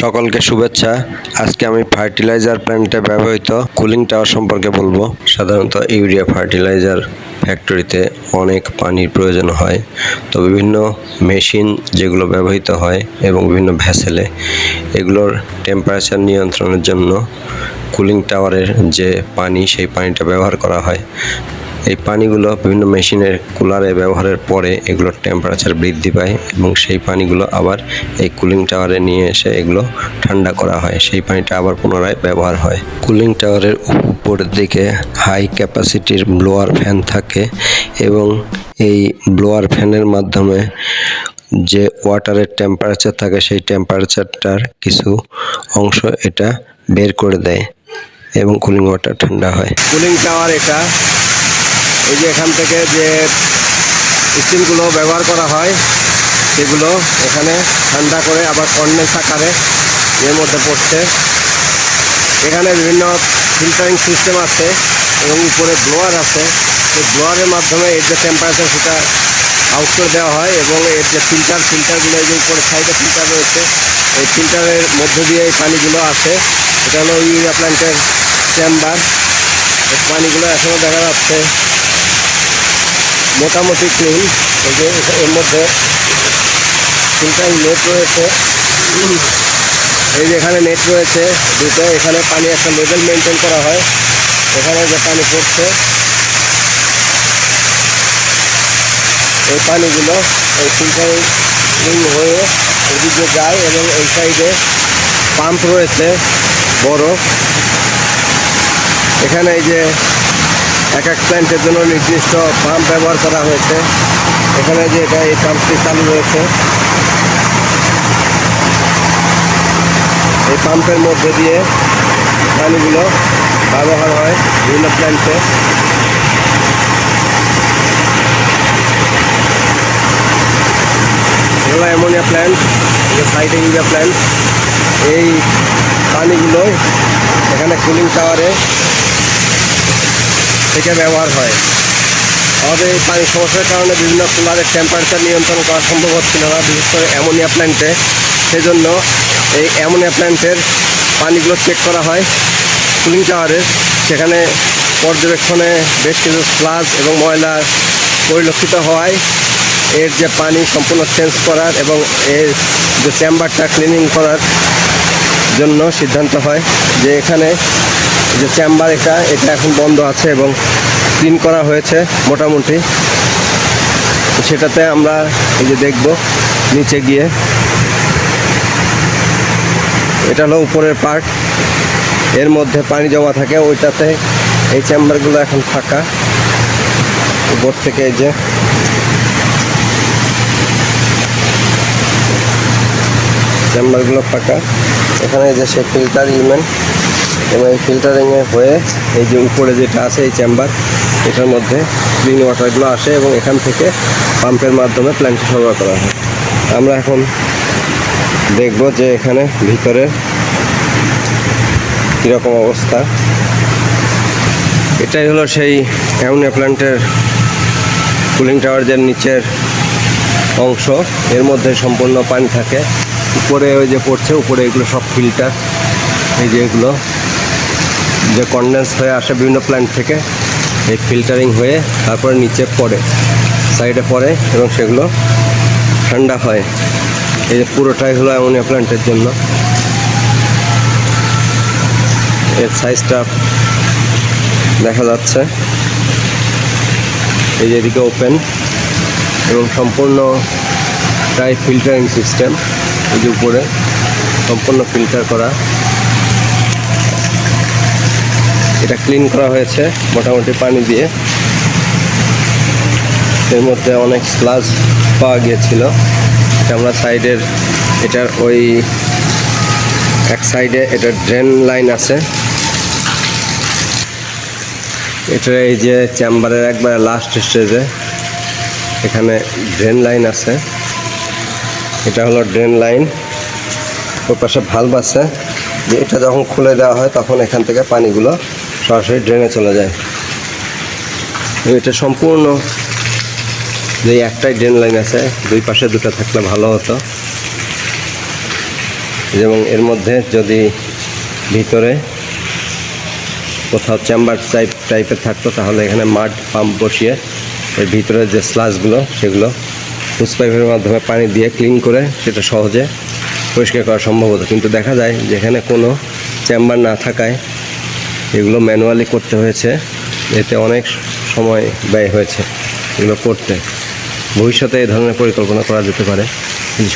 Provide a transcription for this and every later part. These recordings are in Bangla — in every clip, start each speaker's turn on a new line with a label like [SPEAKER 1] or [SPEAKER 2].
[SPEAKER 1] সকলকে শুভেচ্ছা। আজকে আমি ফার্টিলাইজার প্ল্যান্টে ব্যবহৃত কুলিং টাওয়ার সম্পর্কে বলব। সাধারণত ইউরিয়া ফার্টিলাইজার ফ্যাক্টরিতে অনেক পানির প্রয়োজন হয়। তো বিভিন্ন মেশিন যেগুলো ব্যবহৃত হয় এবং বিভিন্ন ভ্যাসেলে, এগুলোর টেম্পারেচার নিয়ন্ত্রণের জন্য কুলিং টাওয়ারের যে পানি, সেই পানিটা ব্যবহার করা হয়। এই পানিগুলো বিভিন্ন মেশিনের কুলারে ব্যবহারের পরে এগুলোর টেম্পারেচার বৃদ্ধি পায় এবং সেই পানিগুলো আবার এই কুলিং টাওয়ারে নিয়ে এসে এগুলো ঠান্ডা করা হয়। সেই পানিটা আবার পুনরায় ব্যবহার হয়। কুলিং টাওয়ারের উপরের দিকে হাই ক্যাপাসিটির ব্লোয়ার ফ্যান থাকে এবং এই ব্লোয়ার ফ্যানের মাধ্যমে যে ওয়াটারের টেম্পারেচার থাকে সেই টেম্পারেচারটার কিছু অংশ এটা বের করে দেয় এবং কুলিং ওয়াটার ঠান্ডা হয়। কুলিং টাওয়ার এটা এই যে এখান থেকে যে স্টিমগুলো ব্যবহার করা হয়, সেগুলো এখানে ঠান্ডা করে আবার কন্ডেন্স আকারে এর মধ্যে পড়ছে। এখানে বিভিন্ন ফিল্টারিং সিস্টেম আছে এবং উপরে ব্লোয়ার আছে। সেই ব্লোয়ারের মাধ্যমে এর যে টেম্পারেচার সেটা আউট করে দেওয়া হয় এবং এর যে ফিল্টার ফিল্টারগুলো এই যে উপরে সাইডে ফিল্টার রয়েছে, এই ফিল্টারের মধ্য দিয়ে এই পানিগুলো আসে। এটা হলো ইউরিয়া প্ল্যান্টের চেম্বার পানিগুলো এখনও দেখা যাচ্ছে। মোটামুটি ক্লিন এর মধ্যে ফিল্টারিং নেট রয়েছে। এই যে এখানে নেট রয়েছে, দুটো। এখানে পানি একটা লেভেল মেনটেন করা হয়। এখানে যে পানি পড়ছে, এই পানিগুলো এই ফিল্টারিং হয়ে এদিকে যায় এবং এই সাইডে পাম্প রয়েছে, বড়। এখানে এই যে এক এক প্ল্যান্টের জন্য নির্দিষ্ট পাম্প ব্যবহার করা হয়েছে। এখানে যে এটা, এই পাম্পটি চালু রয়েছে। এই পাম্পের মধ্যে দিয়ে পানিগুলো ব্যবহার হয় বিভিন্ন প্ল্যান্টে এগুলো অ্যামোনিয়া প্ল্যান্ট সাইডে ইউরিয়া প্ল্যান্ট এই পানিগুলো এখানে কুলিং টাওয়ারে থেকে ব্যবহার হয়। আমাদের এই পানির সমস্যার কারণে বিভিন্ন কুলারের টেম্পারেচার নিয়ন্ত্রণ করা সম্ভব হচ্ছিল না, বিশেষ করে অ্যামোনিয়া প্ল্যান্টে সেজন্য এই অ্যামোনিয়া প্ল্যান্টের পানিগুলো চেক করা হয় কুলিং টাওয়ারের সেখানে পর্যবেক্ষণে বেশ কিছু স্লাজ এবং ময়লা পরিলক্ষিত হওয়ায় এর যে পানি সম্পূর্ণ চেঞ্জ করার এবং এর যে চেম্বারটা ক্লিনিং করার জন্য সিদ্ধান্ত হয় যে এখানে যে চেম্বার এটা এটা এখন বন্ধ আছে এবং ক্লিন করা হয়েছে মোটামুটি। সেটাতে আমরা এই যে দেখব নিচে গিয়ে। এটা হলো উপরের পার্ট এর মধ্যে পানি জমা থাকে, ওইটাতে এই চেম্বারগুলো এখন ফাঁকা। উপর থেকে এই যে। চেম্বারগুলো ফাঁকা। এখানে যে সে ফিল্টার ইলেমেন্ট এবং এই ফিল্টারিংয়ে হয়ে এই যে উপরে যেটা আছে, এই চেম্বার এটার মধ্যে ক্লিন ওয়াটারগুলো আসে এবং এখান থেকে পাম্পের মাধ্যমে প্ল্যান্টে সরবরাহ করা হয়। আমরা এখন দেখব যে এখানে ভিতরে কীরকম অবস্থা। এটাই হলো সেই অ্যামোনিয়া প্ল্যান্টের কুলিং টাওয়ার যে নিচের অংশ। এর মধ্যে সম্পূর্ণ পানি থাকে। উপরে ওই যে পড়ছে, উপরে এগুলো সব ফিল্টার এই যে এগুলো। যে কন্ডেন্স হয়ে আসে বিভিন্ন প্ল্যান্ট থেকে, এই ফিল্টারিং হয়ে তারপরে নিচে পড়ে সাইডে পড়ে এবং সেগুলো ঠান্ডা হয়। এই যে পুরোটাই হলো অ্যামোনিয়া প্ল্যান্টের জন্য। এর সাইজটা দেখা যাচ্ছে। এই যে এদিকে ওপেন এবং সম্পূর্ণ সম্পূর্ণটাই ফিল্টারিং সিস্টেম এই যে উপরে সম্পূর্ণ ফিল্টার করা। এটা ক্লিন করা হয়েছে, মোটামুটি পানি দিয়ে। এর মধ্যে অনেক স্লাজ পাওয়া গিয়েছিল। এটা আমরা সাইডের, এটার ওই এক সাইডে এটার ড্রেন লাইন আছে। এটা এই যে চেম্বারের একবারে লাস্ট স্টেজে এখানে ড্রেন লাইন আছে। এটা হলো ড্রেন লাইন। ওর পাশে ভালভ আছে। যে এটা যখন খুলে দেওয়া হয়, তখন এখান থেকে পানিগুলো সরাসরি ড্রেনে চলে যায়। এটা সম্পূর্ণ যে একটাই ড্রেন লাইন আছে, দুই পাশে দুটো থাকলে ভালো হতো। এবং এর মধ্যে যদি ভিতরে কোথাও চেম্বার টাইপ টাইপের থাকতো, তাহলে এখানে মাড পাম্প বসিয়ে এর ভিতরে যে স্লাসগুলো সেগুলো হুস পাইপের মাধ্যমে পানি দিয়ে ক্লিন করে সেটা সহজে পরিষ্কার করা সম্ভব হতো। কিন্তু দেখা যায় যেখানে কোনো চেম্বার না থাকায় এগুলো ম্যানুয়ালি করতে হয়েছে। এতে অনেক সময় ব্যয় হয়েছে এগুলো করতে। ভবিষ্যতে এই ধরনের পরিকল্পনা করা যেতে পারে।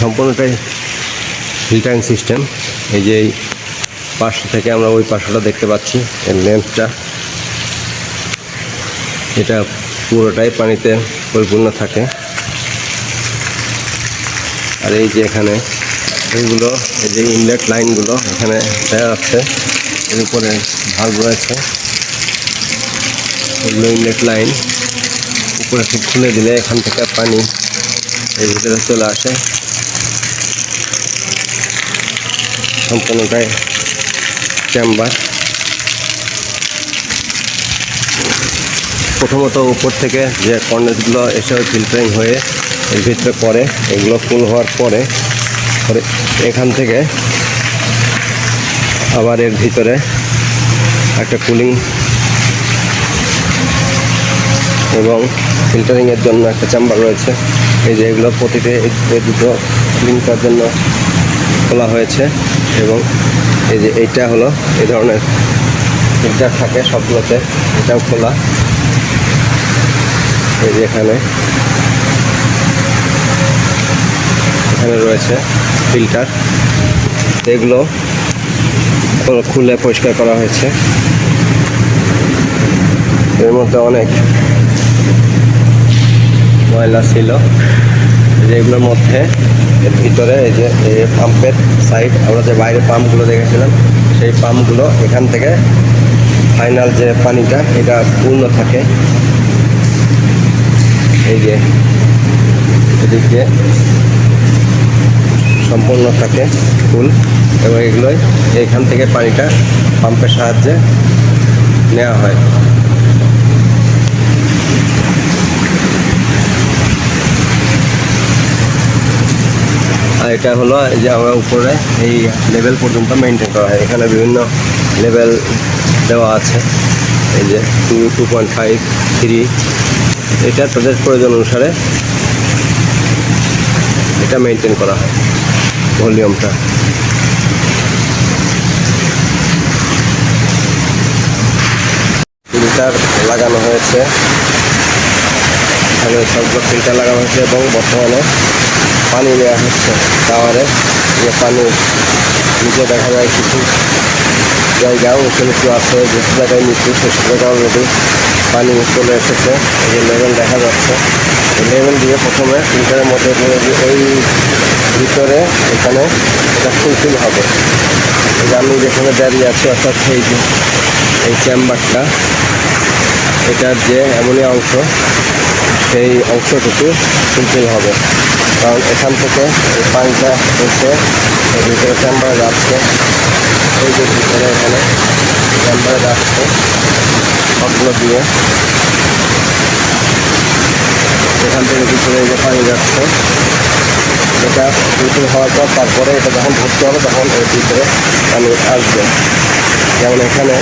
[SPEAKER 1] সম্পূর্ণটাই ফিল্টারিং সিস্টেম। এই যে এই পাঁচশো থেকে আমরা ওই পাঁচশোটা দেখতে পাচ্ছি, এর লেন্থটা। এটা পুরোটাই পানিতে পরিপূর্ণ থাকে। আর এই যে এখানে এইগুলো এই যে ইনলেট লাইনগুলো এখানে দেওয়া আছে। এর উপরে ভাগ রয়েছে। এগুলো ইনলেট লাইন উপরে খুব খুলে দিলে এখান থেকে পানি এর ভিতরে চলে আসে। সম্পূর্ণটাই চেম্বার প্রথমত উপর থেকে যে কন্ডেন্সগুলো এসে ফিল্টারিং হয়ে এর ভিতরে পড়ে, এগুলো ফুল হওয়ার পরে পরে এখান থেকে আবার এর ভিতরে একটা কুলিং এবং ফিল্টারিংয়ের জন্য একটা চেম্বার রয়েছে। এই যে এগুলো প্রতিটি এই- দুটো ক্লিন করার জন্য খোলা হয়েছে এবং এই যে এইটা হলো এই ধরনের ফিল্টার থাকে সবগুলোতে, এটাও খোলা। এই যে এখানে এখানে রয়েছে ফিল্টার এগুলো খোল- পরিষ্কার করা হয়েছে। এর মধ্যে অনেক ময়লা ছিল, যেগুলোর মধ্যে এর ভিতরে এই যে, এই পাম্পের সাইড আমরা যে বাইরে পাম্পগুলো দেখেছিলাম, সেই পাম্পগুলো এখান থেকে ফাইনাল যে পানিটা, এটা পূর্ণ থাকে। এই যে, এদিক সম্পূর্ণ থাকে ফুল। এবং এগুলোই এখান থেকে পানিটা পাম্পের সাহায্যে নেওয়া হয়। আর এটা হলো এই যে আমরা উপরে এই লেভেল পর্যন্ত মেনটেন করা হয়। এখানে বিভিন্ন লেভেল দেওয়া আছে। এই যে two two point five three এটা তাদের প্রয়োজন অনুসারে এটা মেনটেন করা হয়। ভলিউমটা। ফিল্টার লাগানো হয়েছে। এখানে সবগুলো ফিল্টার লাগানো হয়েছে এবং বর্তমানে পানি নেওয়া হচ্ছে টাওয়ারে। যে পানি নিচে দেখা যায় কিছু জায়গা উঁচু নিচু আছে যেসব জায়গায় নিচু সেসব জায়গায় অলরেডি পানি চলে এসেছে। এই যে লেভেল দেখা যাচ্ছে। এই লেভেল দিয়ে প্রথমে ফিল্টারের মধ্যে ওই ভিতরে এখানে এটা ফুলফিল হবে। এই যে আমি যেখানে দাঁড়িয়ে আছি, অর্থাৎ এই যে এই চেম্বারটা এটার যে এমনই অংশ, সেই অংশটুকু ফুলফিল হবে। কারণ এখান থেকে এই পানিটা এসে ভিতরে চেম্বারে যাচ্ছে। এই যে ভিতরে এখানে চেম্বারে যাচ্ছে সবগুলো দিয়ে। এখান থেকে ভিতরে এই যে পানি যাচ্ছে। এটা ফুলফিল হওয়ার পর তারপরে এটা যখন ভর্তি হবে, তখন এর ভিতরে পানি আসবে। যেমন এখানে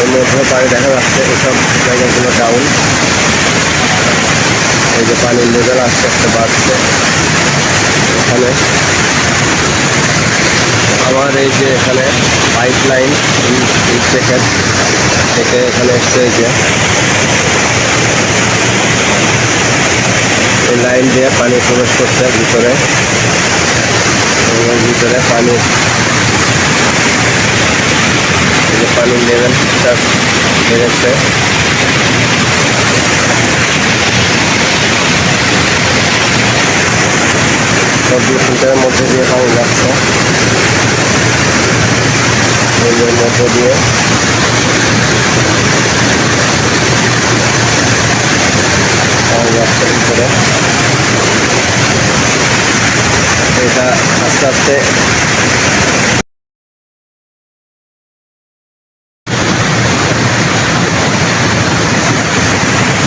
[SPEAKER 1] এর মধ্যে পানি দেখা যাচ্ছে, এসব জায়গাগুলো ডাউন এই যে পানির লেভেল আস্তে আস্তে বাড়ছে। এখানে আমার এই যে এখানে পাইপ লাইন থেকে এখানে এসছে যে এই লাইন দিয়ে পানি প্রবেশ করছে ভিতরে। ভিতরে পানি। এই যে ঠিকঠাক বেড়েছে। সবগুলো ফিল্টারের মধ্যে দিয়ে পানি এর মধ্যে দিয়ে। ভিতরে এটা আস্তে আস্তে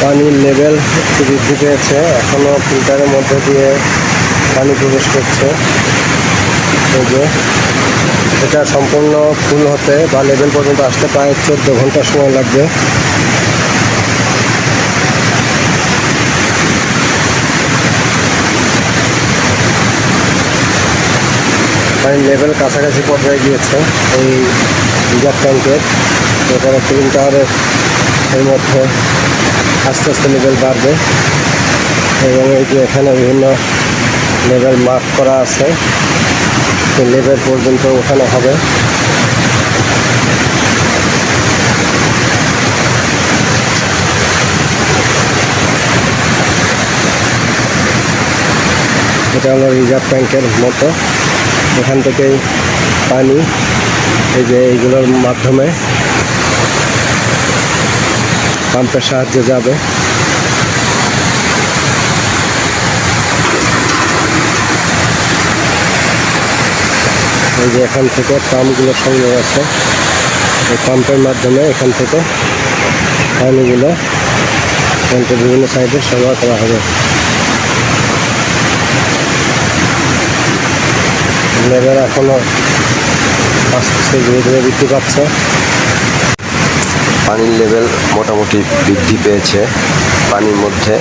[SPEAKER 1] পানির লেভেল একটু বৃদ্ধি পেয়েছে এখনও ফিল্টারের মধ্যে দিয়ে পানি প্রবেশ করছে। এটা সম্পূর্ণ ফুল হতে বা লেভেল পর্যন্ত আসতে প্রায় চোদ্দ ঘণ্টা সময় লাগবে। পানির লেভেল কাছাকাছি পর্যায়ে গিয়েছে এই রিজার্ভ ট্যাঙ্কের এরপরে কুলিং টাওয়ারের এর মধ্যে আস্তে আস্তে লেভেল বাড়বে। এবং এই যে এখানে বিভিন্ন লেভেল মার্ক করা আছে সেই লেভেল পর্যন্ত ওখানে হবে। এটা হলো রিজার্ভ ট্যাঙ্কের মতো। এখান থেকে পানি এই যে এইগুলোর মাধ্যমে পাম্পের সাহায্যে যাবে। এই যে এখান থেকে পাম্পগুলো সংযোগ আছে। এই পাম্পের মাধ্যমে এখান থেকে পানিগুলো বিভিন্ন সাইডে সংগ্রহ করা হবে। লেভেল এখনও আস্তে আস্তে ধীরে ধীরে বৃদ্ধি পাচ্ছে। পানির লেভেল মোটামুটি বৃদ্ধি পেয়েছে। পানির মধ্যে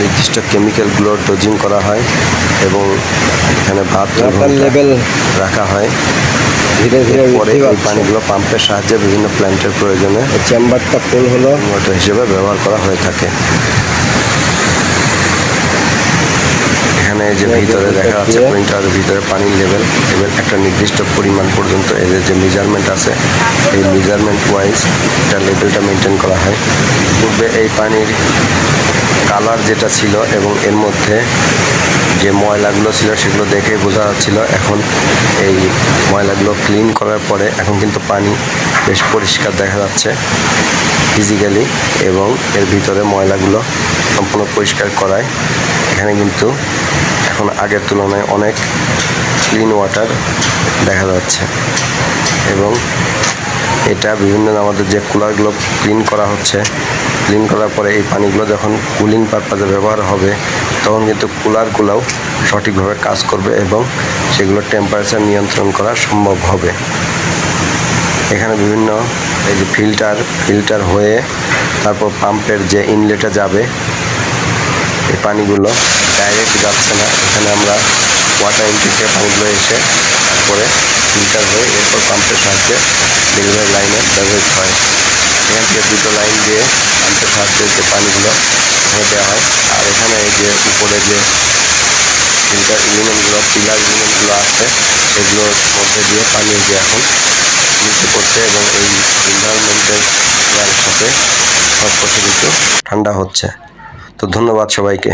[SPEAKER 1] নির্দিষ্ট কেমিক্যালগুলোর ডোজিং করা হয় এবং এখানে ভাত লেভেল রাখা হয়। ধীরে ধীরে পরে এই পানিগুলো পাম্পের সাহায্যে বিভিন্ন প্ল্যান্টের প্রয়োজনে চেম্বারটা ফুল হলো। মোটর হিসেবে ব্যবহার করা হয়ে থাকে। এখানে যে ভিতরে দেখা যাচ্ছে প্রিন্টারের ভিতরে পানির লেভেল এবং একটা নির্দিষ্ট পরিমাণ পর্যন্ত এদের যে মেজারমেন্ট আছে এই মেজারমেন্ট ওয়াইজ এটা লেভেলটা মেনটেন করা হয়। পূর্বে এই পানির কালার যেটা ছিল এবং এর মধ্যে যে ময়লাগুলো ছিল সেগুলো দেখে বোঝা যাচ্ছিল। এখন এই ময়লাগুলো ক্লিন করার পরে এখন কিন্তু পানি বেশ পরিষ্কার দেখা যাচ্ছে ফিজিক্যালি এবং এর ভিতরে ময়লাগুলো সম্পূর্ণ পরিষ্কার করায়। এখানে কিন্তু এখন আগের তুলনায় অনেক ক্লিন ওয়াটার দেখা যাচ্ছে। এবং এটা বিভিন্ন আমাদের যে কুলারগুলো ক্লিন করা হচ্ছে ক্লিন করার পরে এই পানিগুলো যখন কুলিং পারপাজে ব্যবহার হবে, তখন কিন্তু কুলারগুলোও সঠিকভাবে কাজ করবে এবং সেগুলোর টেম্পারেচার নিয়ন্ত্রণ করা সম্ভব হবে। এখানে বিভিন্ন এই যে ফিল্টার ফিল্টার হয়ে তারপর পাম্পের যে ইনলেটে যাবে, এই পানিগুলো ডাইরেক্ট যাচ্ছে না। এখানে আমরা ওয়াটার ইনটেকে পানিগুলো এসে তারপরে ফিল্টার হয়ে এরপর পাম্পের সাহায্যে ডেলিভারি লাইনে ব্যবহৃত হয়। এখান থেকে দুটো লাইন দিয়ে পাম্পের সাহায্যে যে পানিগুলো এখানে দেওয়া হয়। আর এখানে এই যে উপরে যে ফিল্টার ইলিমেন্টগুলো পিলার ইলিমেন্টগুলো আছে সেগুলোর মধ্যে দিয়ে পানি যে এখন নিচে পড়ছে এবং এই এনভায়রনমেন্টের সাথে সব কিছু ঠান্ডা হচ্ছে। তো ধন্যবাদ সবাইকে।